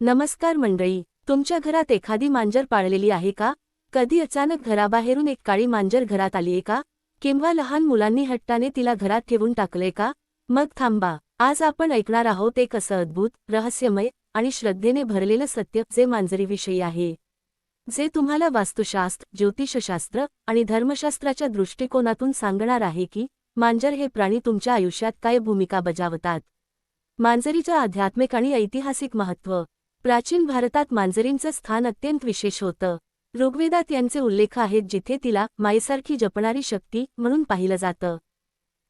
नमस्कार मंडळी तुमच्या घरात एखादी मांजर पाळलेली आहे का? कधी अचानक घराबाहेरून एक काळी मांजर घरात आलीये का? किंवा लहान मुलांनी हट्टाने तिला घरात ठेवून टाकलंय का? मग थांबा आज आपण ऐकणार आहोत एक असं अद्भुत रहस्यमय आणि श्रद्धेने भरलेलं सत्य जे मांजरीविषयी आहे. जे तुम्हाला वास्तुशास्त्र ज्योतिषशास्त्र आणि धर्मशास्त्राच्या दृष्टिकोनातून सांगणार आहे की मांजर हे प्राणी तुमच्या आयुष्यात काय भूमिका बजावतात. मांजरीचं आध्यात्मिक आणि ऐतिहासिक महत्त्व प्राचीन भारतात मांजरींचं स्थान अत्यंत विशेष होतं. ऋग्वेदात यांचे उल्लेख आहेत जिथे तिला मायसारखी जपणारी शक्ती म्हणून पाहिलं जातं.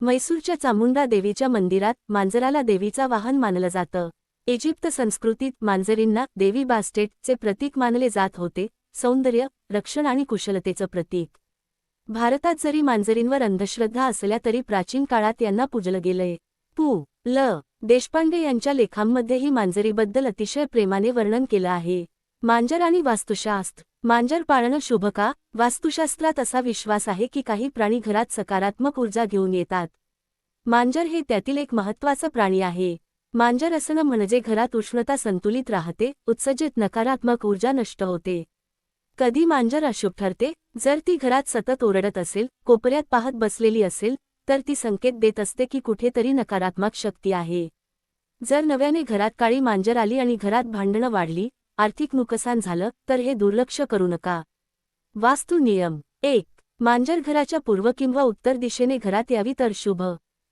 मैसूरच्या चामुंडा देवीच्या मंदिरात मांजराला देवीचा वाहन मानलं जातं. इजिप्त संस्कृतीत मांजरींना देवी बास्टेटचे प्रतीक मानले जात होते सौंदर्य रक्षण आणि कुशलतेचं प्रतीक. भारतात जरी मांजरींवर अंधश्रद्धा असल्या तरी प्राचीन काळात यांना पूजलं गेलंय. पु. ल. देशपांडे यांच्या लेखांमध्येही मांजरीबद्दल अतिशय प्रेमाने वर्णन केलं आहे. मांजर आणि वास्तुशास्त्र. मांजर पाळणं शुभ का? वास्तुशास्त्रात असा विश्वास आहे की काही प्राणी घरात सकारात्मक ऊर्जा घेऊन येतात. मांजर हे त्यातील एक महत्त्वाचं प्राणी आहे. मांजर असणं म्हणजे घरात उष्णता संतुलित राहते उत्सर्जित नकारात्मक ऊर्जा नष्ट होते. कधी मांजर अशुभ ठरते? जर ती घरात सतत ओरडत असेल कोपऱ्यात पाहत बसलेली असेल तर ती संकेत देत असते की कुठेतरी नकारात्मक शक्ती आहे. जर नव्याने घरात काळी मांजर आली आणि घरात भांडणं वाढली आर्थिक नुकसान झालं तर हे दुर्लक्ष करू नका. वास्तू नियम. एक मांजर घराच्या पूर्व किंवा उत्तर दिशेने घरात यावी तर शुभ.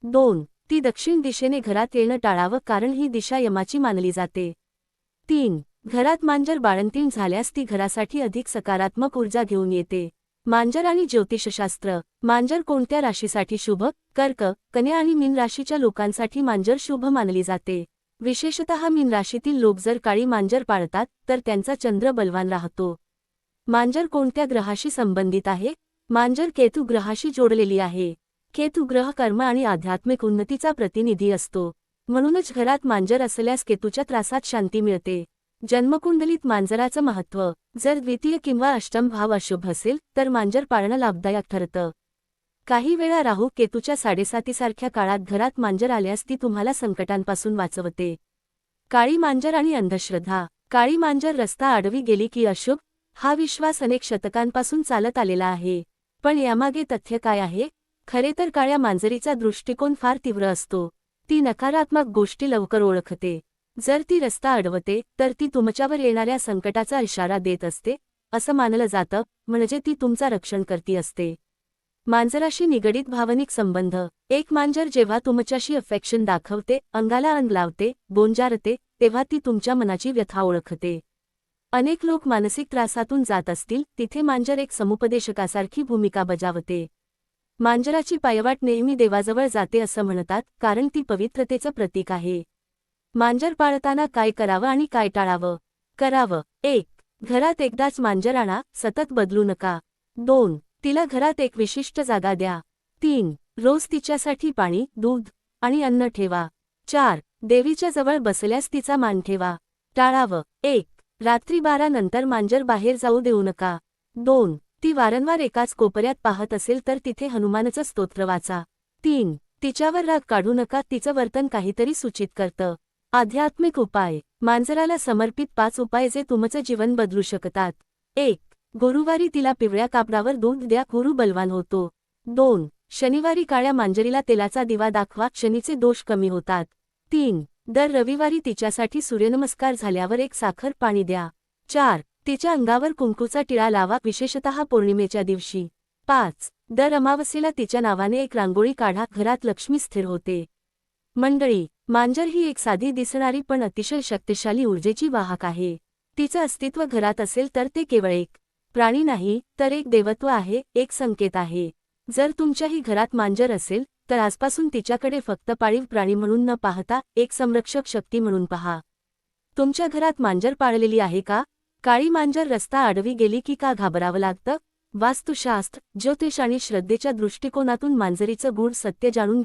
दोन ती दक्षिण दिशेने घरात येणं टाळावं कारण ही दिशा यमाची मानली जाते. तीन घरात मांजर बाळंतीण झाल्यास ती घरासाठी अधिक सकारात्मक ऊर्जा घेऊन येते. मांजर आणि ज्योतिषशास्त्र. मांजर कोणत्या राशीसाठी शुभ? कर्क कन्या आणि मीन राशीच्या लोकांसाठी मांजर शुभ मानली जाते. विशेषतः मीन राशीतील लोक जर काळी मांजर पाळतात तर त्यांचा चंद्र बलवान राहतो. मांजर कोणत्या ग्रहाशी संबंधित आहे? मांजर केतू ग्रहाशी जोडलेली आहे. केतू ग्रह कर्म आणि आध्यात्मिक उन्नतीचा प्रतिनिधी असतो. म्हणूनच घरात मांजर असल्यास केतूच्या त्रासात शांती मिळते. जन्मकुंडलीत मांजराचं महत्त्व. जर द्वितीय किंवा अष्टम भाव अशुभ असेल तर मांजर पाळणं लाभदायक ठरतं. काही वेळा राहू केतूच्या साडेसातीसारख्या काळात घरात मांजर आल्यास ती तुम्हाला संकटांपासून वाचवते. काळी मांजर आणि अंधश्रद्धा. काळी मांजर रस्ता आडवी गेली की अशुभ हा विश्वास अनेक शतकांपासून चालत आलेला आहे. पण यामागे तथ्य काय आहे? खरे तर काळ्या मांजरीचा दृष्टिकोन फार तीव्र असतो. ती नकारात्मक गोष्टी लवकर ओळखते. जर ती रस्ता अडवते तर ती तुमच्यावर येणाऱ्या संकटाचा इशारा देत असते असं मानलं जातं म्हणजे ती तुमचा रक्षण करती असते. मांजराशी निगडीत भावनिक संबंध. एक मांजर जेव्हा तुमच्याशी अफेक्शन दाखवते अंगाला अंग लावते बोंजारते तेव्हा ती तुमच्या मनाची व्यथा ओळखते. अनेक लोक मानसिक त्रासातून जात असतील तिथे मांजर एक समुपदेशकासारखी भूमिका बजावते. मांजराची पायवाट नेहमी देवाजवळ जाते असं म्हणतात कारण ती पवित्रतेचं प्रतीक आहे. मांजर पाळताना काय करावं आणि काय टाळावं? करावं. एक घरात एकदाच मांजर आणा सतत बदलू नका. दोन तिला घरात एक विशिष्ट जागा द्या. तीन रोज तिच्यासाठी पाणी दूध आणि अन्न ठेवा. चार देवीच्या जवळ बसल्यास तिचा मान ठेवा. टाळावं. एक रात्री बारा नंतर मांजर बाहेर जाऊ देऊ नका. दोन ती वारंवार एकाच कोपऱ्यात पाहत असेल तर तिथे हनुमानचं स्तोत्र वाचा. तीन तिच्यावर राग काढू नका तिचं वर्तन काहीतरी सूचित करतं. आध्यात्मिक उपाय. मांजराला समर्पित पाच उपाय जे तुमचं जीवन बदलू शकतात. एक गुरुवारी तिला पिवळ्या कापडावर दूध द्या गुरु बलवान होतो. दोन शनिवारी काळ्या मांजरीला तेलाचा दिवा दाखवा शनीचे दोष कमी होतात. तीन दर रविवारी तिच्यासाठी सूर्यनमस्कार झाल्यावर एक साखर पाणी द्या. चार तिच्या अंगावर कुंकूचा टिळा लावा विशेषतः पौर्णिमेच्या दिवशी. पाच दर अमावस्येला तिच्या नावाने एक रांगोळी काढा घरात लक्ष्मी स्थिर होते. मंडळी मांजर ही एक साधी दिसणारी पण अतिशय शक्तिशाली ऊर्जेची वाहक आहे. तिचं अस्तित्व घरात असेल तर ते केवळ एक प्राणी नाही तर एक देवत्व आहे एक संकेत आहे. जर तुमच्याही घरात मांजर असेल तर आजपासून तिच्याकडे फक्त पाळीव प्राणी म्हणून न पाहता एक संरक्षक शक्ती म्हणून पहा. तुमच्या घरात मांजर पाळलेली आहे का? काळी मांजर रस्ता आडवी गेली की का घाबरावं लागतं? वास्तुशास्त्र ज्योतिष आणि श्रद्धेच्या दृष्टिकोनातून मांजरीचं गूढ सत्य जाणून